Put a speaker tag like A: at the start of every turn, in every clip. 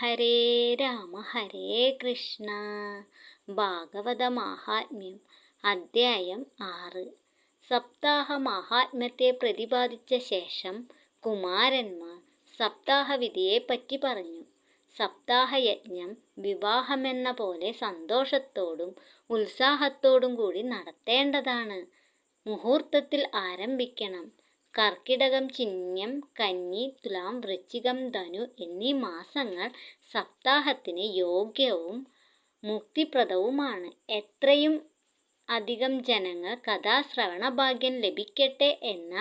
A: ഹരേ രാമ ഹരേ കൃഷ്ണ. ഭാഗവത മാഹാത്മ്യം അദ്ധ്യായം ആറ്. സപ്താഹ മാഹാത്മ്യത്തെ പ്രതിപാദിച്ച ശേഷം കുമാരന്മാർ സപ്താഹവിധിയെപ്പറ്റി പറഞ്ഞു. സപ്താഹയജ്ഞം വിവാഹമെന്ന പോലെ സന്തോഷത്തോടും ഉത്സാഹത്തോടും കൂടി നടത്തേണ്ടതാണ്. മുഹൂർത്തത്തിൽ ആരംഭിക്കണം. കർക്കിടകം ചിഹ്നം കന്നി തുലാം വൃശ്ചികം ധനു എന്നീ മാസങ്ങൾ സപ്താഹത്തിന് യോഗ്യവും മുക്തിപ്രദവുമാണ്. എത്രയും അധികം ജനങ്ങൾ കഥാശ്രവണ ഭാഗ്യം ലഭിക്കട്ടെ എന്ന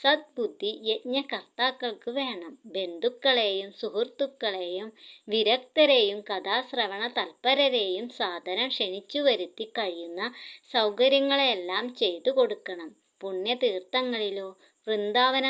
A: സദ്ബുദ്ധി യജ്ഞകർത്താക്കൾക്ക് വേണം. ബന്ധുക്കളെയും സുഹൃത്തുക്കളെയും വിരക്തരെയും കഥാശ്രവണ തൽപരരെയും സാധനം ക്ഷണിച്ചു വരുത്തി കഴിയുന്ന സൗകര്യങ്ങളെല്ലാം ചെയ്തു കൊടുക്കണം. പുണ്യതീർത്ഥങ്ങളിലോ വൃന്ദാവന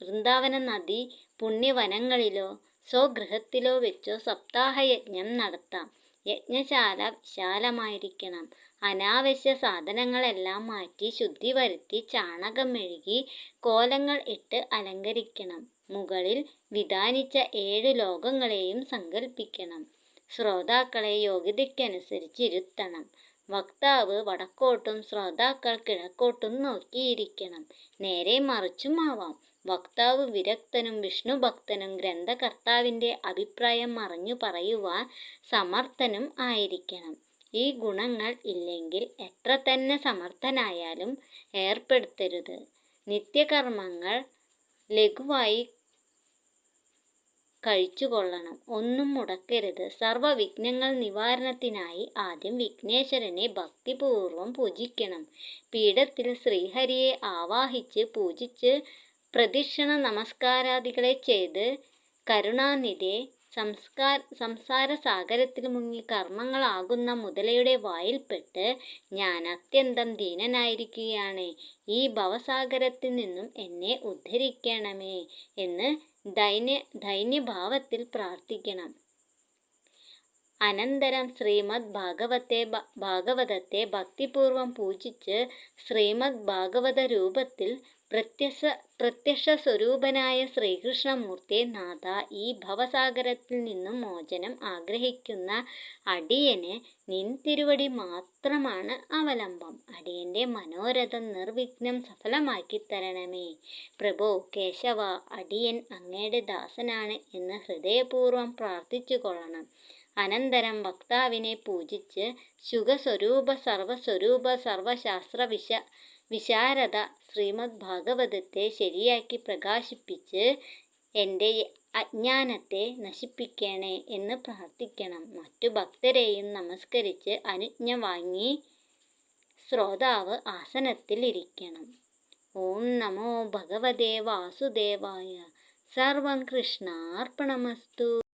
A: വൃന്ദാവന നദി പുണ്യവനങ്ങളിലോ സ്വഗൃഹത്തിലോ വെച്ചോ സപ്താഹയജ്ഞം നടത്താം. യജ്ഞശാല വിശാലമായിരിക്കണം. അനാവശ്യ സാധനങ്ങളെല്ലാം മാറ്റി ശുദ്ധി വരുത്തി ചാണകം മെഴുകി കോലങ്ങൾ ഇട്ട് അലങ്കരിക്കണം. മുകളിൽ വിധാനിച്ച ഏഴ് ലോകങ്ങളെയും സങ്കല്പിക്കണം ശ്രോതാക്കളെ യോഗ്യതയ്ക്കനുസരിച്ച് ഇരുത്തണം വക്താവ് വടക്കോട്ടും ശ്രോതാക്കൾ കിഴക്കോട്ടും നോക്കിയിരിക്കണം. നേരെ മറിച്ചും ആവാം വക്താവ് വിരക്തനും വിഷ്ണുഭക്തനും ഗ്രന്ഥകർത്താവിന്റെ അഭിപ്രായം മറിഞ്ഞു പറയുവാൻ സമർത്ഥനും ആയിരിക്കണം. ഈ ഗുണങ്ങൾ ഇല്ലെങ്കിൽ എത്ര തന്നെ സമർത്ഥനായാലും ഏർപ്പെടുത്തരുത്. നിത്യകർമ്മങ്ങൾ ലഘുവായി കഴിച്ചുകൊള്ളണം. ഒന്നും മുടക്കരുത്. സർവവിഘ്നങ്ങൾ നിവാരണത്തിനായി ആദ്യം വിഘ്നേശ്വരനെ ഭക്തിപൂർവം പൂജിക്കണം. പീഠത്തിൽ ശ്രീഹരിയെ ആവാഹിച്ച് പൂജിച്ച് പ്രദക്ഷിണ നമസ്കാരാദികളെ ചെയ്ത് കരുണാനിധെ സംസ്കാര സംസാര സാഗരത്തിൽ മുങ്ങി കർമ്മങ്ങളാകുന്ന മുതലയുടെ വായിൽപ്പെട്ട് ഞാൻ അത്യന്തം ദീനനായിരിക്കുകയാണ്. ഈ ഭവസാഗരത്തിൽ നിന്നും എന്നെ ഉദ്ധരിക്കണമേ എന്ന് ദൈന്യ ദൈന്യഭാവത്തിൽ പ്രാർത്ഥിക്കണം. അനന്തരം ശ്രീമദ് ഭാഗവത്തെ ഭാഗവതത്തെ ഭക്തിപൂർവം പൂജിച്ച് ശ്രീമദ് ഭാഗവത രൂപത്തിൽ പ്രത്യക്ഷ പ്രത്യക്ഷ സ്വരൂപനായ ശ്രീകൃഷ്ണമൂർത്തിയെ നാഥ ഈ ഭവസാഗരത്തിൽ നിന്നും മോചനം ആഗ്രഹിക്കുന്ന അടിയന് നിൻ തിരുവടി മാത്രമാണ് അവലംബം. അടിയന്റെ മനോരഥം നിർവിഘ്നം സഫലമാക്കി തരണമേ. പ്രഭോ കേശവ അടിയൻ അങ്ങയുടെ ദാസനാണ് എന്ന് ഹൃദയപൂർവം പ്രാർത്ഥിച്ചു കൊള്ളണം. അനന്തരം വക്താവിനെ പൂജിച്ച് ശുഖസ്വരൂപ സർവസ്വരൂപ സർവശാസ്ത്ര വിശ വിശാരദ ശ്രീമദ് ഭാഗവതത്തെ ശരിയാക്കി പ്രകാശിപ്പിച്ച് എന്റെ അജ്ഞാനത്തെ നശിപ്പിക്കണേ എന്ന് പ്രാർത്ഥിക്കണം. മറ്റു ഭക്തരെയും നമസ്കരിച്ച് അനുജ്ഞ വാങ്ങി ശ്രോതാവ് ആസനത്തിൽ ഇരിക്കണം. ഓം നമോ ഭഗവതേ വാസുദേവായ. സർവം കൃഷ്ണാർപ്പണമസ്തു.